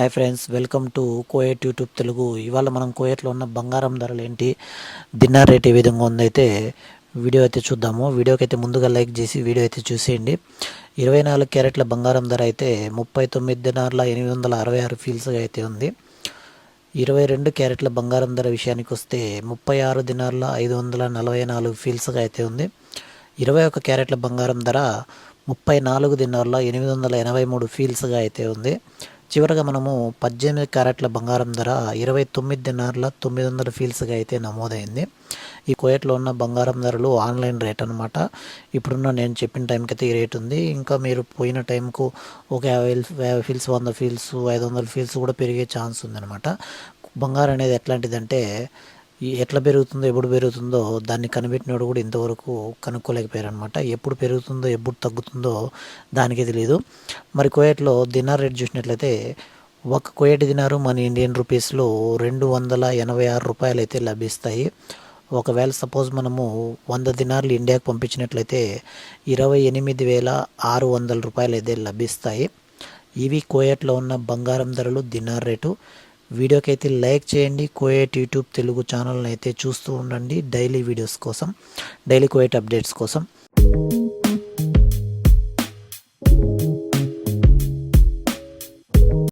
Hi friends welcome to కోయట్ YouTube Telugu. ఇవాళ మనం కోయట్లో ఉన్న బంగారం ధరలు ఏంటి డిన్నర్ రేట్ ఏ విధంగా ఉందైతే వీడియో అయితే చూద్దాము. వీడియోకి అయితే ముందుగా లైక్ చేసి వీడియో అయితే చూసేయండి. ఇరవై నాలుగు క్యారెట్ల బంగారం ధర అయితే ముప్పై తొమ్మిది దినార్ల ఎనిమిది వందల అరవై ఆరు ఫీల్స్గా అయితే ఉంది. ఇరవై రెండు క్యారెట్ల బంగారం ధర విషయానికి వస్తే ముప్పై ఆరు దినార్ల ఐదు వందల నలభై నాలుగు ఫీల్స్గా అయితే ఉంది. ఇరవై ఒక క్యారెట్ల బంగారం ధర ముప్పై నాలుగు దినార్ల ఎనిమిది వందల ఎనభై మూడు ఫీల్స్గా అయితే ఉంది. చివరగా మనము పద్దెనిమిది క్యారెట్ల బంగారం ధర ఇరవై తొమ్మిది దినార్ల తొమ్మిది వందల ఫీల్స్గా అయితే నమోదైంది. ఈ కోయట్లో ఉన్న బంగారం ధరలు ఆన్లైన్ రేట్ అనమాట ఇప్పుడున్న నేను చెప్పిన టైంకి అయితే ఈ రేట్ ఉంది. ఇంకా మీరు పోయిన టైంకు ఒక యాభై యాభై ఫీల్స్ వంద ఫీల్స్ ఐదు వందల ఫీల్స్ కూడా పెరిగే ఛాన్స్ ఉందన్నమాట. బంగారం అనేది ఎట్లాంటిదంటే ఎట్లా పెరుగుతుందో ఎప్పుడు పెరుగుతుందో దాన్ని కనిపెట్టినోడు కూడా ఇంతవరకు కనుక్కోలేకపోయారు అనమాట ఎప్పుడు పెరుగుతుందో ఎప్పుడు తగ్గుతుందో దానికి తెలియదు మరి కోయట్లో దినార్ రేట్ చూసినట్లయితే ఒక కోయటి దినారు మన ఇండియన్ రూపీస్లో రెండు వందల ఎనభై ఆరు రూపాయలు అయితే లభిస్తాయి. ఒకవేళ సపోజ్ మనము వంద దినార్లు ఇండియాకు పంపించినట్లయితే ఇరవై ఎనిమిది వేల ఆరు వందల రూపాయలు అయితే లభిస్తాయి. ఇవి కోయట్లో ఉన్న బంగారం ధరలు దినార్ రేటు. వీడియోకి అయితే లైక్ చేయండి. కోయేట్ యూట్యూబ్ తెలుగు ఛానల్ని అయితే చూస్తూ ఉండండి. డైలీ వీడియోస్ కోసం డైలీ కోయేట్ అప్డేట్స్ కోసం.